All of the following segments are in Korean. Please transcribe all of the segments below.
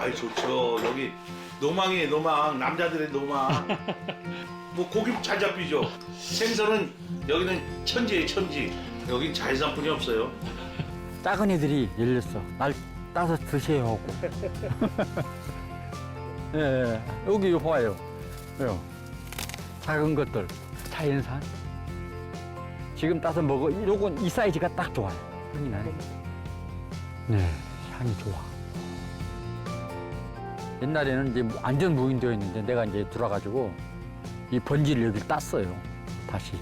아이 좋죠. 여기 노망이에요 노망 남자들의 노망. 뭐 고기 잘 잡히죠. 생선은 여기는 천지예요 천지. 여긴 자연산뿐이 없어요. 작은 애들이 열렸어. 날 따서 드세요 하고. 예, 예, 여기 봐요. 요 작은 것들 자연산. 지금 따서 먹어. 요건 이 사이즈가 딱 좋아요. 향이 나네. 네, 향이 좋아. 옛날에는 이제 안전 무인되어 있는데 내가 이제 들어가지고 이 번지를 여기 땄어요. 다시.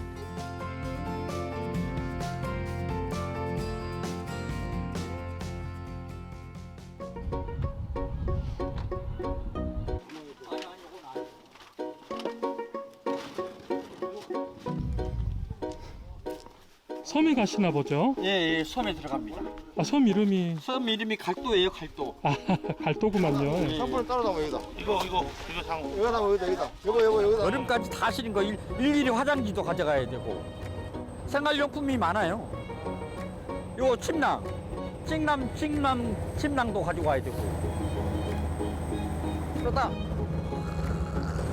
섬에 가시나 보죠? 예, 예, 섬에 들어갑니다. 아, 섬 이름이 섬 이름이 갈도예요, 갈도. 아, 갈도구만요. 한번 따라다봐 여기다. 이거 이거 이거 상. 여기다 여기다 여기다. 여보 여보 여기다. 여름까지 다 실은 거 일, 일일이 화장지도 가져가야 되고 생활용품이 많아요. 요 침낭, 침낭, 침낭, 침낭도 가지고 와야 되고. 그러다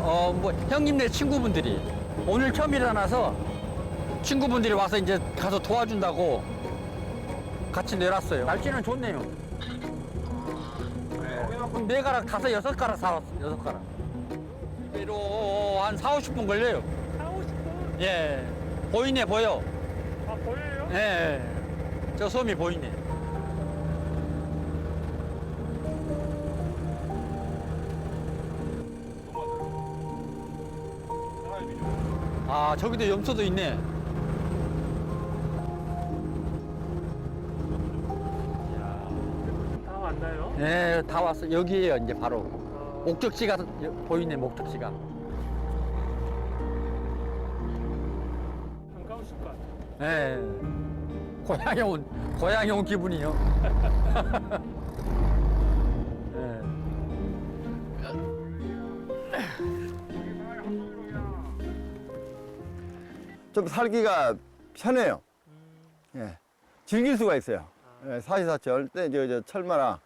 어 뭐 형님네 친구분들이 오늘 처음 일어나서 친구분들이 와서 이제 가서 도와준다고 같이 내놨어요. 날씨는 좋네요. 그럼 네 가락 다섯 여섯 가락 사왔어 여섯 가락. 배로 한 4, 50분 걸려요. 4, 50분? 예. 보이네, 보여. 아, 보여요? 예. 예. 저 섬이 보이네. 아, 저기도 염소도 있네. 예, 다 왔어. 여기에요, 이제 바로. 어, 목적지가 여- 보이네, 목적지가. 반가우실 것 같아요. 예. 고향에 온, 고향에 온 기분이요. 예. 좀 살기가 편해요. 예. 즐길 수가 있어요. 예, 사시사철 때 이제 저 철마나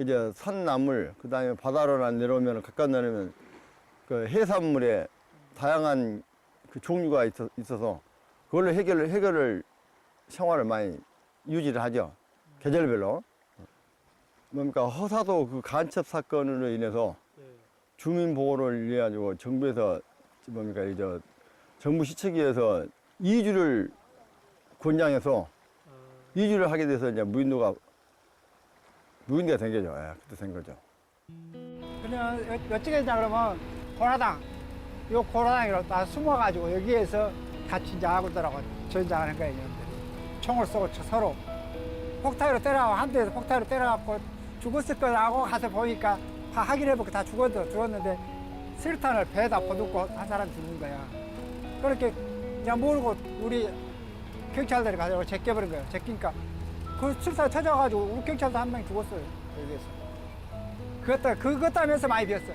이제 산나물 그다음에 바다로나 내려오면 가까운 내려오면 그 해산물에 다양한 그 종류가 있어, 있어서 그걸로 해결을 해결을 생활을 많이 유지를 하죠. 계절별로. 뭡니까 허사도 그 간첩 사건으로 인해서 네. 주민 보호를 위해 가지고 정부에서 뭡니까 이저 정부 시책위에서 이주를 권장해서 아, 이주를 하게 돼서 이제 무인도가 무인도가 된 거죠. 예, 그때 된 거죠. 그냥 어- 어떻게 했냐 그러면 고라당 요 고라당으로 다 숨어가지고 여기에서 같이 이제 아구들하고 전장하는 거예요 이놈들이 총을 쏘고 저- 서로 폭탄으로 때려가고 한 대에서 폭탄으로 때려갖고 죽었을 거라고 가서 보니까 다 확인해보고 다 죽었어 죽었는데 실탄을 배에다 퍼붓고 한 사람 죽는 거야 그렇게 그냥 몰고 우리 경찰들이 가서 제껴버린 거예요 제끼니까 그 실탄 터져가지고 우리 경찰도 한명 죽었어요 여기에서 그것, 그것 때문에 많이 비었어.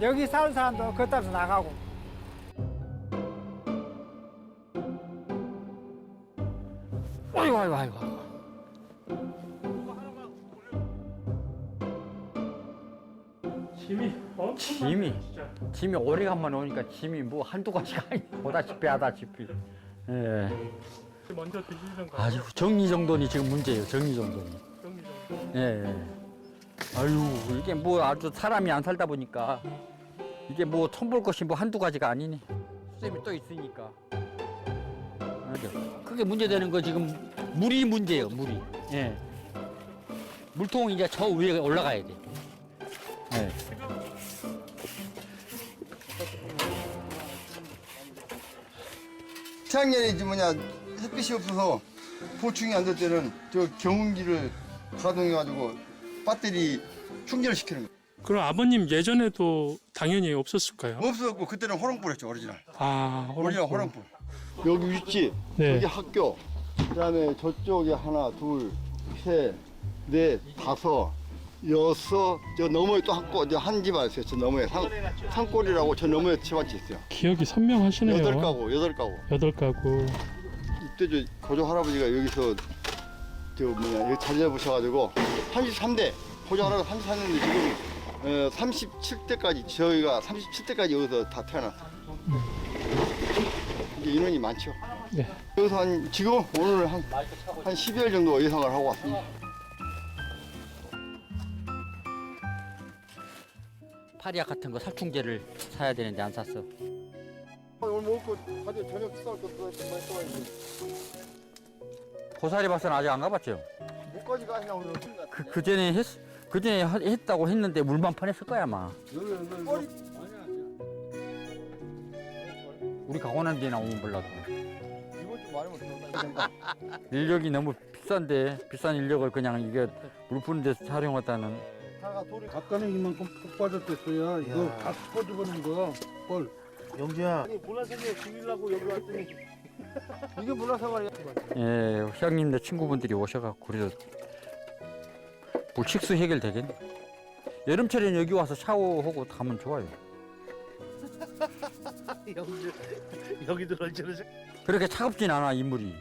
여기 사는 사람도 그것 때문에 나가고. 아이고, 아이고, 아이고. 짐이 엄청 짐이. 진짜. 짐이 오래간만에 오니까 짐이 뭐 한두 가지가 아니 보다시피 하다시피. 예. 먼저 드시는 거 아주 정리정돈이 지금 문제예요, 정리정돈이. 정리정돈. 예. 예. 아유, 이게 뭐 아주 사람이 안 살다 보니까 이게 뭐 손볼 것이 뭐 한두 가지가 아니네. 수세미 또 있으니까. 맞아. 그게 문제되는 거 지금 물이 문제예요, 물이. 예. 물통이 이제 저 위에 올라가야 돼. 예. 이제 뭐냐 햇빛이 없어서 보충이 안 될 때는 저 경운기를 가동해가지고 배터리 충전을 시키는 거. 그럼 아버님 예전에도 당연히 없었을까요? 없었고 그때는 호롱불했죠 오리지널. 아, 오리지널 호랑불. 호롱불. 여기 위치, 네. 여기 학교, 그다음에 저쪽에 하나, 둘, 셋, 넷, 다섯, 여섯, 저 너머에 또한 꼬, 저한 집안 있어요. 저 너머에 산, 산골이라고 저 너머에 집안이 있어요. 기억이 선명하시네요. 여덟 가구, 여덟 가구. 여덟 가구. 이때 저 고조 할아버지가 여기서 저 뭐냐 여기 자리 잡으셔가지고 33대 포장하다가 34년인데 지금 어, 37대까지 저희가 37대까지 여기서 다 태어났어요. 이제 인원이 많죠. 네. 여기서 한 지금 오늘 한, 한 12일 정도 예상을 하고 왔습니다. 파리약 같은 거 살충제를 사야 되는데 안 샀어. 먹을 거 가져 저녁 식사할 것도 많이 고사리 밭은 아직 안 가봤죠? 목까지 가 그냥 오늘 그, 그 전에 했, 그 전에 했다고 했는데 물만 파냈을 거야 아마. 우리 강원한 데 나 오면 몰라도. 이번 주 많이 못한다. 인력이 너무 비싼데 비싼 인력을 그냥 이게 물 푸는 데서 다가 돌이 아까는 이만큼 푹 빠졌댔어요. 이거 다 섞어주는 거. 뻘. 영재야 이게 문화생활이야. 예, 형님네 친구분들이 오셔갖고 그래도 뭐 식수 해결되겠네. 여름철엔 여기 와서 샤워하고 가면 좋아요. 영재 여기도 얼마나 그렇게 차갑진 않아 인물이.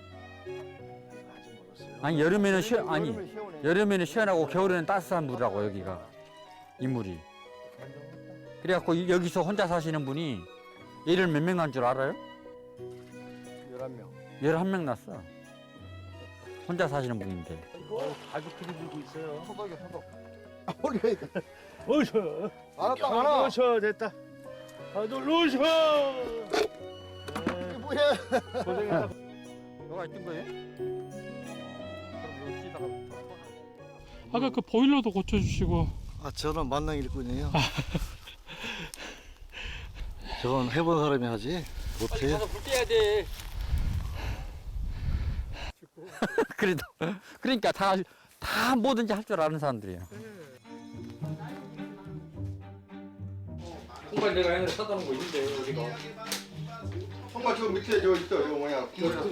아니 여름에는 시 아니 여름에. 여름에는 시원하고 겨울에는 따뜻한 물이라고 여기가 인물이. 그래갖고 이- 여기서 혼자 사시는 분이 애를 몇명난줄 알아요? 11명. 11명 났어. 혼자 사시는 분인데. 가족들이 들고 있어요. 소독이야 소독. 우리가 이거 오셔. 알았다 알아. 오셔 됐다. 다들 오셔. 이게 뭐야? 고생했다. 너가 있던 거예요? 아까 그 보일러도 고쳐주시고 아, 저는 만능 일꾼이에요. 저건 해본 사람이 하지. 못해. 가서 불 떼야 돼. 그래도 그러니까 다 다 뭐든지 할 줄 아는 사람들이에요. 정말 내가 옛날에 놓은 거 있는데 어디가? 정말 저 밑에 저 있어. 이거 뭐냐?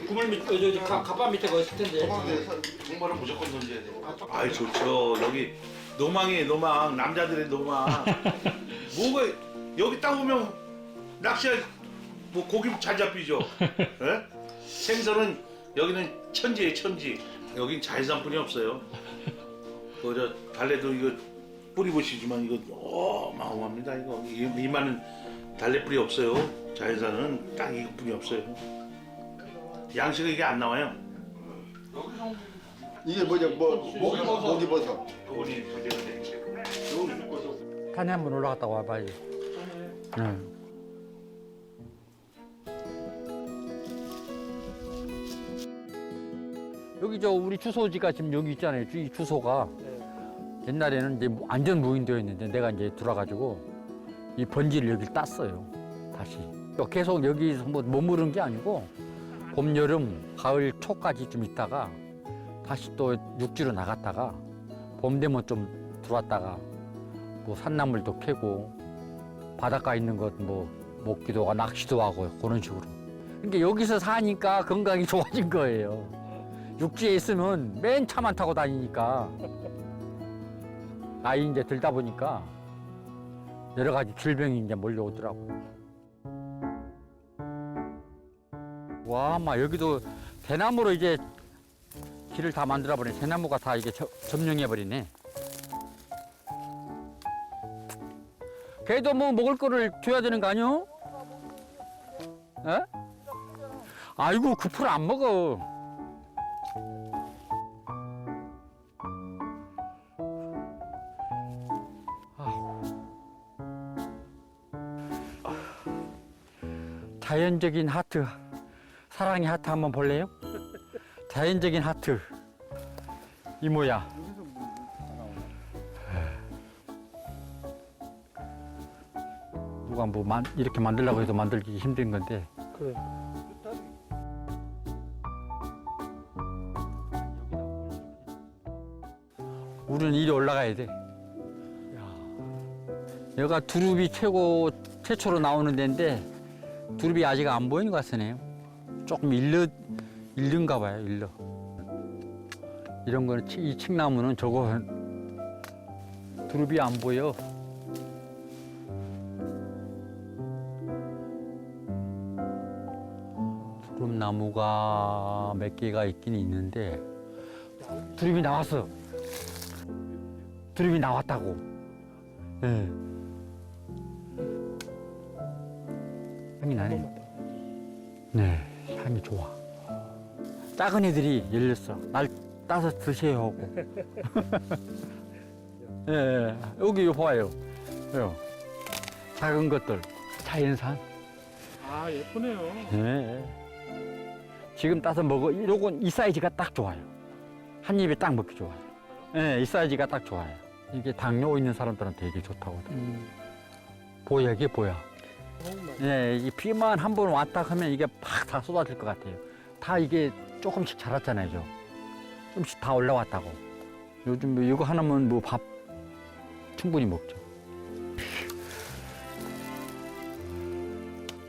구물 밑, 저, 저, 가, 가방 밑에 거 있을 텐데. 공부를 무조건 던져야 돼. 아이 좋죠. 여기 노망이에요 노망. 남자들의 노망. 뭐가 여기 딱 오면 낚시할 뭐 고기 잘 잡히죠. 예? 생선은 여기는 천지예요 천지. 여긴 자연산뿐이 없어요. 그저 달래도 이거 뿌리 보시지만 이거 어마어마합니다 이거. 이, 이만은 달래 뿌리 없어요. 자연산은 딱 이것뿐이 없어요. 양식은 이게 안 나와요. 이게 뭐냐? 뭐 모기 모기 버섯. 산에 한번 올라갔다 와봐요. 응. 여기 저 우리 주소지가 지금 여기 있잖아요. 이 주소가 옛날에는 이제 완전 무인되어 있는데 내가 이제 들어가지고 이 번지를 여기 땄어요. 다시. 또 계속 여기서 뭐 머무른 게 아니고 봄, 여름, 가을 초까지 좀 있다가 다시 또 육지로 나갔다가 봄 되면 좀 들어왔다가 뭐 산나물도 캐고 바닷가 있는 것 뭐 먹기도 하고 낚시도 하고 그런 식으로. 그러니까 여기서 사니까 건강이 좋아진 거예요. 육지에 있으면 맨 차만 타고 다니니까 나이 이제 들다 보니까 여러 가지 질병이 이제 몰려오더라고. 와, 막 여기도 대나무로 이제 길을 다 만들어 버리네. 대나무가 다 이게 저- 점령해 버리네. 걔도 뭐 먹을 거를 줘야 되는 거 아니요? 에? 아이고 그 풀 안 먹어. 자연적인 하트, 사랑의 하트 한번 볼래요? 자연적인 하트. 이 뭐야? 누가 뭐 만, 이렇게 만들려고 해도 만들기 힘든 건데. 그래. 우리는 이리 올라가야 돼. 여기가 두릅이 최고 최초로 나오는 데인데 두릅이 아직 안 보이는 것 같으네요. 조금 일러 일른가 봐요. 일러. 이런 거는 치- 이 칡나무는 저거 두릅이 안 보여. 두릅나무가 몇 개가 있긴 있는데 두릅이 나왔어. 두릅이 나왔다고. 예. 향이 나네. 네, 향이 좋아. 작은 애들이 열렸어. 날 따서 드세요 하고. 예, 예, 여기 이거 봐요. 요 작은 것들 자연산. 아 예쁘네요. 예. 지금 따서 먹어. 요건 이 사이즈가 딱 좋아요. 한 입에 딱 먹기 좋아요. 예, 이 사이즈가 딱 좋아요. 이게 당뇨 있는 사람들은 되게 좋다고. 음. 보여, 이게 보여. 예, 이 비만 한 번 왔다 하면 이게 팍 다 쏟아질 것 같아요. 다 이게 조금씩 자랐잖아요, 저. 조금씩 다 올라왔다고. 요즘 뭐 이거 하나면 뭐 밥 충분히 먹죠.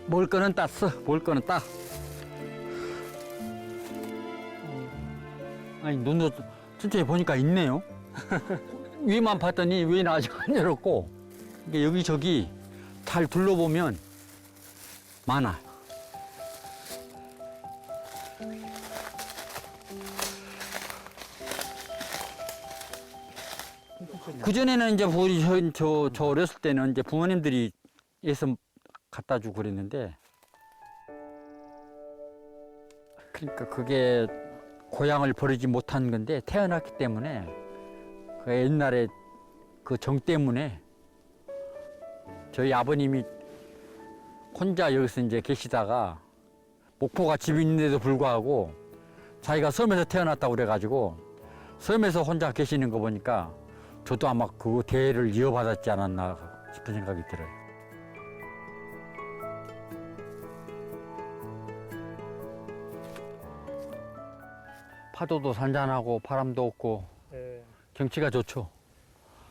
먹을 거는 땄어. 먹을 거는 따. 아니, 눈도 천천히 보니까 있네요. 위만 봤더니 위는 아직 안 열었고, 이게 여기저기 잘 둘러보면 많아. 그전에는 이제 우리 저, 저, 저 어렸을 때는 이제 부모님들이 에서 갖다 주고 그랬는데 그러니까 그게 고향을 버리지 못한 건데 태어났기 때문에 그 옛날에 그 정 때문에 저희 아버님이 혼자 여기서 이제 계시다가 목포가 집이 있는데도 불구하고 자기가 섬에서 태어났다고 그래가지고 섬에서 혼자 계시는 거 보니까 저도 아마 그 대를 이어받았지 않았나 싶은 생각이 들어요. 파도도 잔잔하고 바람도 없고 예, 경치가 좋죠.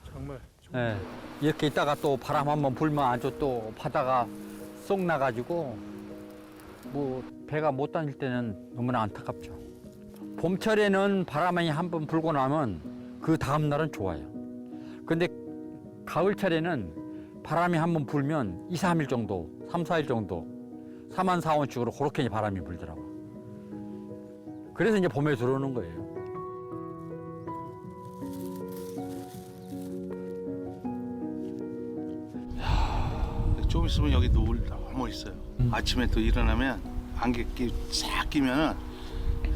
정말. 좋은 예. 이렇게 있다가 또 바람 한번 불면 아주 또 바다가 쏙 나가지고 뭐 배가 못 다닐 때는 너무나 안타깝죠. 봄철에는 바람이 한번 불고 나면 그 다음 날은 좋아요. 근데 가을철에는 바람이 한번 불면 2, 3일 정도, 3, 4일 정도, 4만 4원씩으로 그렇게 바람이 불더라고. 그래서 이제 봄에 들어오는 거예요. 있으면 여기 노을 너무 있어요. 아침에 또 일어나면 안개 끼싹 끼면은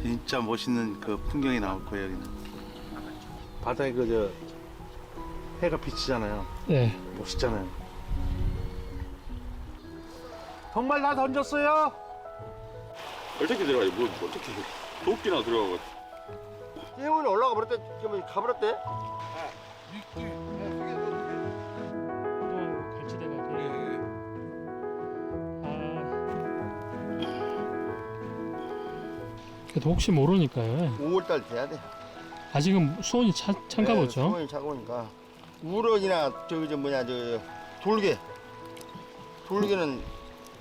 진짜 멋있는 그 풍경이 나올 거예요 여기는. 바다에 그저 해가 비치잖아요. 예. 멋있잖아요. 정말 나 던졌어요. 어떻게 들어가요? 뭐 어떻게 도끼나 들어가고 띄우면 올라가 버렸대. 그러면 가버렸대. 또 그래도 혹시 모르니까요. 5월달 돼야 돼. 아직은 수온이 차, 찬가 네, 보죠. 수온이 차가우니까. 우럭이나 저기 저 뭐냐 저 돌개. 돌개는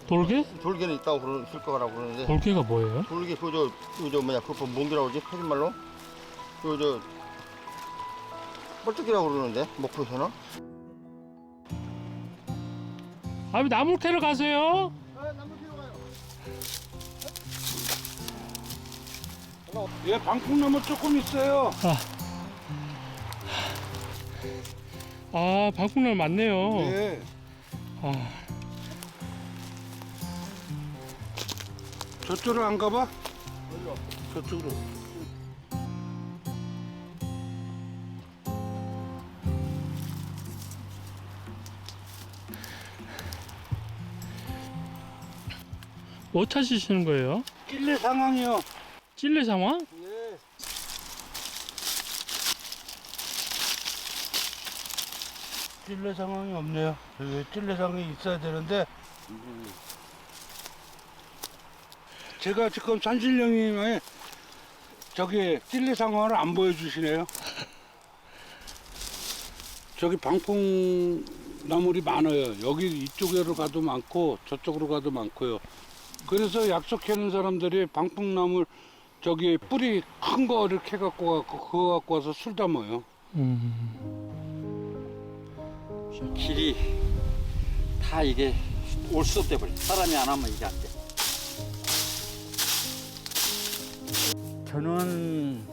돌개? 돌개는 있다고 그러, 있을 거라고 그러는데 돌개가 뭐예요? 돌개 그저 그저 뭐냐 그거 몽기라고 그러지 표준 말로 그저 뻘떡이라고 그러는데 목포에서는 아, 왜 나물 캐러 가세요? 예, 방풍나무 조금 있어요. 아, 방풍나물 많네요. 예. 아, 저쪽으로 안 가봐? 저쪽으로. 뭐 찾으시는 거예요? 찔레 상황이요. 찔레 상황? 예. 찔레 상황이 없네요. 여기 찔레 상황이 있어야 되는데 제가 지금 산신령님의 저기 찔레 상황을 안 보여주시네요. 저기 방풍 나물이 많아요. 여기 이쪽으로 가도 많고 저쪽으로 가도 많고요. 그래서 약속하는 사람들이 방풍나물 저기 뿌리 큰 거를 캐 갖고 가고 그거 갖고 와서 술 담아요. 음. 길이 다 이게 올 수 없대 버려. 사람이 안 하면 이게 안 돼. 저는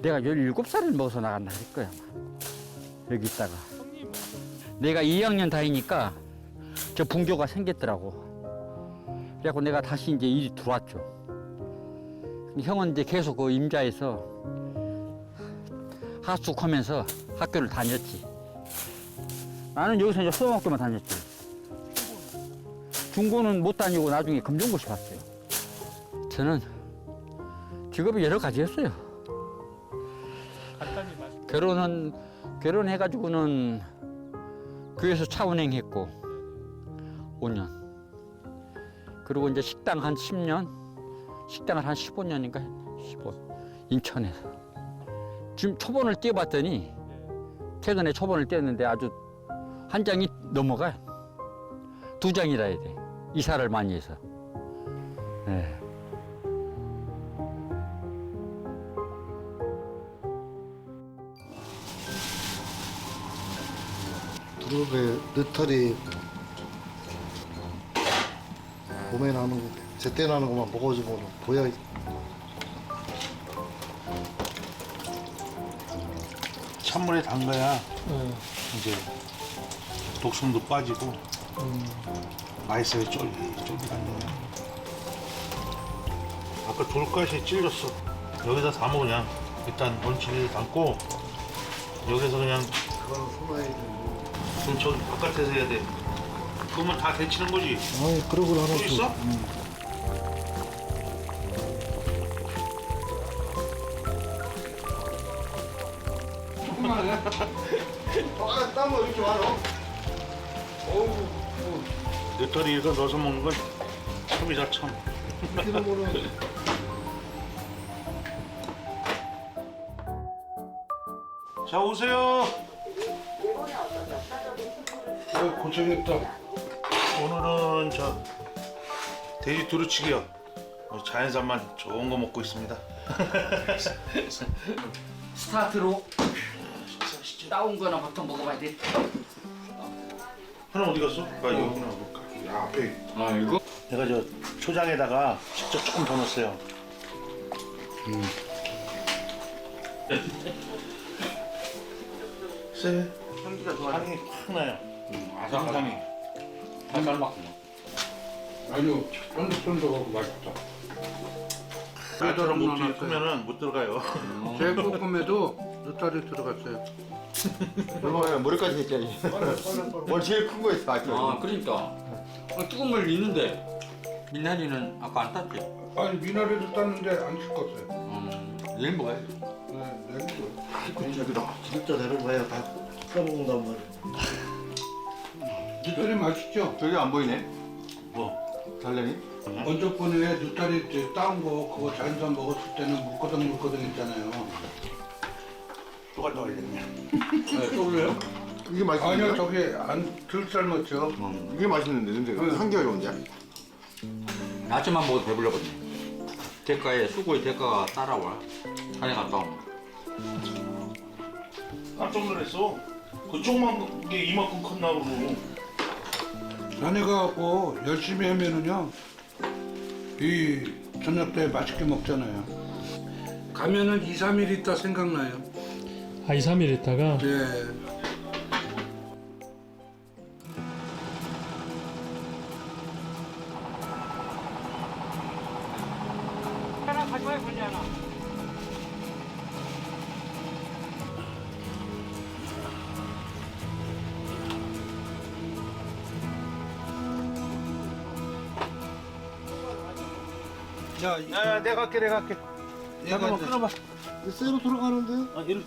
내가 17살을 먹어서 나간다 할 거야. 여기 있다가 내가 2학년 다니니까 저 분교가 생겼더라고. 그래갖고 내가 다시 이제 일이 들어왔죠. 형은 이제 계속 그 임자에서 하숙하면서 학교를 다녔지. 나는 여기서 이제 수험학교만 다녔지. 중고는 못 다니고 나중에 검정고시 봤어요. 저는 직업이 여러 가지였어요. 결혼은 결혼해가지고는 교회에서 차 운행 했고 5년. 그리고 이제 식당 한 10년, 식당을 한 15년인가 15. 인천에서. 지금 초본을 띄워봤더니 최근에 초본을 띄웠는데 아주 한 장이 넘어가. 두 장이라 해야 돼. 이사를 많이 해서. 네. 두릅에 느털이 봄에 나는 거, 제때 나는 것만 먹어주면 보여. 찬물에 담가야. 네. 이제 독성도 빠지고 맛있어요 쫄깃 쫄깃한 게 아까 돌가시 찔렸어. 여기다 담아 그냥. 일단 원치를 담고 여기서 그냥 그건 소나이 그럼 저기 바깥에서 해야 돼. 그러면 다 데치는 거지? 아니 그러고 나는 또 있어? 아, 땀을 이렇게 많아? 느타리 이거 넣어서 먹는 건 참이다 참 이렇게 보면 자 오세요 어, 고생했다. 오늘은 저 돼지 두루치기요. 어, 자연산만 좋은 거 먹고 있습니다. 스타트로 따온 거나 보통 먹어봐야 돼. 하나 어디 갔어? 나 여기 하나 볼까? 야 앞에 아 이거? 내가 저 초장에다가 직접 조금 더 넣었어요. 음. 쎄. 향기가 좋아. 향이 확 나요. 아삭아삭이. 살살 맞구나. 아니요, 쫀득쫀득하고 맛있다. 나처럼 많았어요. 크면은 못 들어가요. 제 볶음에도 느타리 들어갔어요. 얼마나 머리까지 했잖니. 뭘 제일 큰거 있어, 아 그러니까 아, 뜨거운 물 있는데 민나리는 아까 안 땄지? 아니, 미나리도 땄는데 안 씻었어요. 음, 내일 먹어야지. 네. 저기다 진짜 내려가야 다 써먹는단 말이야. 느타리 맛있죠? 저기 안 보이네. 뭐? 달래니? 먼저 번에 느타리 이제 따온 거 그거 자연산 먹었을 때는 물거덩 물거덩 했잖아요. 또 갔다 와야겠네. 네, 또 올려요? 이게 맛있는데? 아니요, 저기 안덜 삶았죠. 이게 맛있는데, 냄새가. 향기가 좋은데? 아침만 먹어도 배불러거든. 대가에 수고의 대가가 따라와. 산에 갔다 오면. 깜짝 놀랐어. 그쪽만 게 이만큼 컸나 그러고. 산에 가고 열심히 하면은요, 이 저녁 때 맛있게 먹잖아요. 가면은 2, 3일 있다 생각나요. 아, 2, 3일 있다가 예. 자, 야, 내가 갈게, 내가 갈게. 얘가 이제 끊어봐. 쇠로 들어가는데? 아, 이리.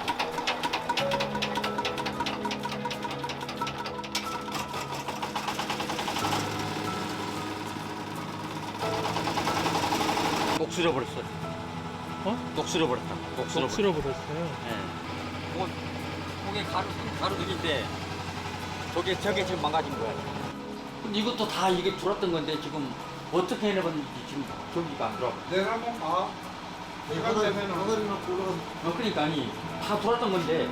녹 쓸어버렸어. 어? 녹 쓸어버렸다. 녹 쓸어버렸어. 쓸어버렸어요. 네. 그건 그게 가루 가루들인데 저게 저게 지금 망가진 거야. 근데 이것도 다 이게 들었던 건데 지금 어떻게 해내봤는지 지금 전기가 안 들어. 내가 한번 봐. 내가 하나리 갖고 올라가. 어, 그러니까 아니 다 돌았던 건데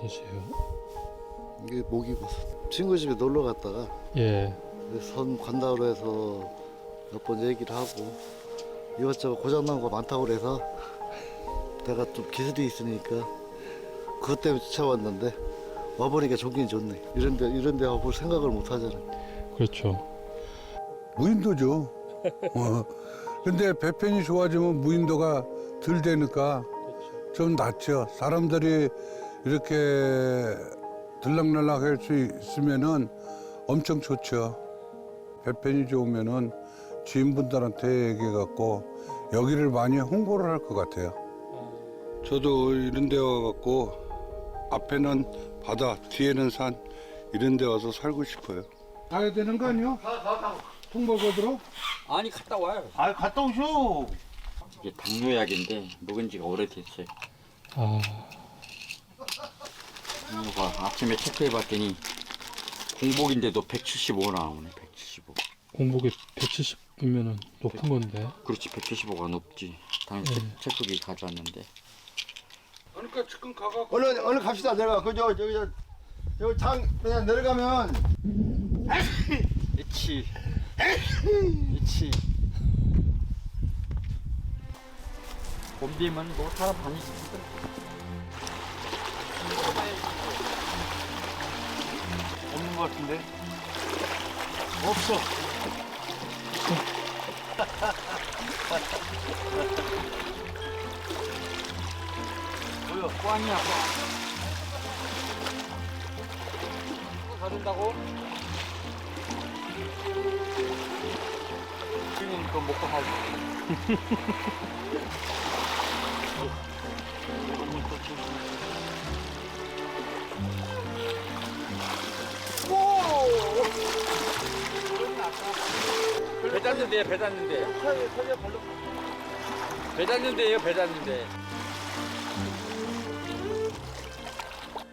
버섯이에요? 이게 모기버섯. 친구 집에 놀러 갔다가 예. 선 간다고 해서 몇 번 얘기를 하고 이것저것 고장난 거 많다고 그래서 내가 좀 기술이 있으니까 그것 때문에 쫓아왔는데 와보니까 좋긴 좋네. 이런 데 이런 데 와볼 생각을 못 하잖아. 그렇죠. 무인도죠. 어. 근데 배편이 좋아지면 무인도가 덜 되니까 좀 낫죠. 사람들이 이렇게 들락날락 할 수 있으면은 엄청 좋죠. 배편이 좋으면은 지인분들한테 얘기해갖고 여기를 많이 홍보를 할 것 같아요. 저도 이런 데 와갖고 앞에는 바다, 뒤에는 산 이런 데 와서 살고 싶어요. 가야 되는 거 아니요? 통보거들어? 아니 갔다 와요. 아 갔다 오쇼. 이게 당뇨약인데 먹은 지가 오래됐어요. 아, 당뇨가 아침에 체크해봤더니 공복인데도 175 나오네. 175. 공복에 170이면은 높은 건데. 그렇지 175가 높지. 당연 체크기 가져왔는데. 그러니까 지금 가가 얼른 얼른 갑시다. 내가 그저 저기 저 여기 장 그냥 내려가면 이치. 이치. 봄 되면 뭐 사람 다니시거든. 것 같은데. 없어. 뭐야? 꽝이야 꽝. 더 준다고? 지금 그거 먹고 가지. 배 닿는데요, 배 닿는데. 배 닿는데요, 배 닿는데.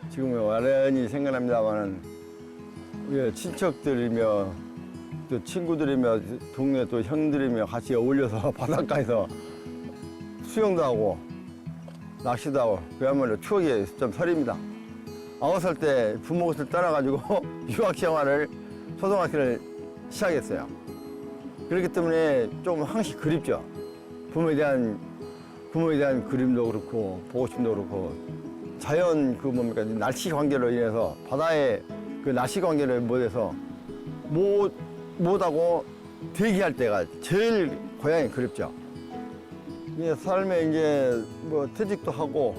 지금 완전히 생각납니다만은 우리 친척들이며 또 친구들이며 동네 또 형들이며 같이 어울려서 바닷가에서 수영도 하고 낚시도 하고 그야말로 추억의 좀 설입니다. 아홉 살 때 부모 옷을 떠나가지고 유학 생활을 초등학교를 시작했어요. 그렇기 때문에 좀 항시 그립죠. 부모에 대한 부모에 대한 그림도 그렇고 보고심도 그렇고 자연 그 뭡니까 날씨 관계로 인해서 바다의 그 날씨 관계를 못해서 못 못하고 대기할 때가 제일 고향이 그립죠. 이게 삶에 이제 뭐 퇴직도 하고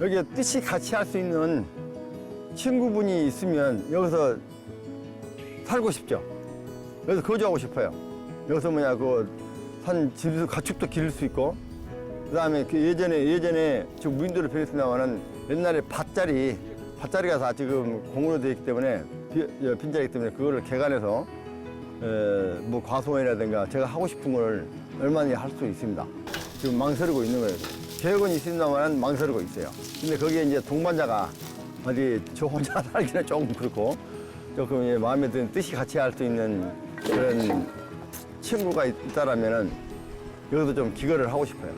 여기에 뜻이 같이 할 수 있는 친구분이 있으면 여기서 살고 싶죠. 여기서 거주하고 싶어요. 여기서 뭐냐 그산 집도 가축도 기를 수 있고 그다음에 그 예전에 예전에 지금 무인도를 표현했습니다만은 옛날에 밭자리 밭자리가 다 지금 공으로 되어 있기 때문에 비- 어, 빈자리이기 때문에 그거를 개간해서 에, 뭐 과수원이라든가 제가 하고 싶은 걸 얼마나 할수 있습니다. 지금 망설이고 있는 거예요. 계획은 있습니다만 망설이고 있어요. 근데 거기에 이제 동반자가 어디 저 혼자 살기는 조금 그렇고 조금 이제 마음에 드는 뜻이 같이 할 수 있는 그런 친구가 있다라면은 여기서 좀 기거를 하고 싶어요.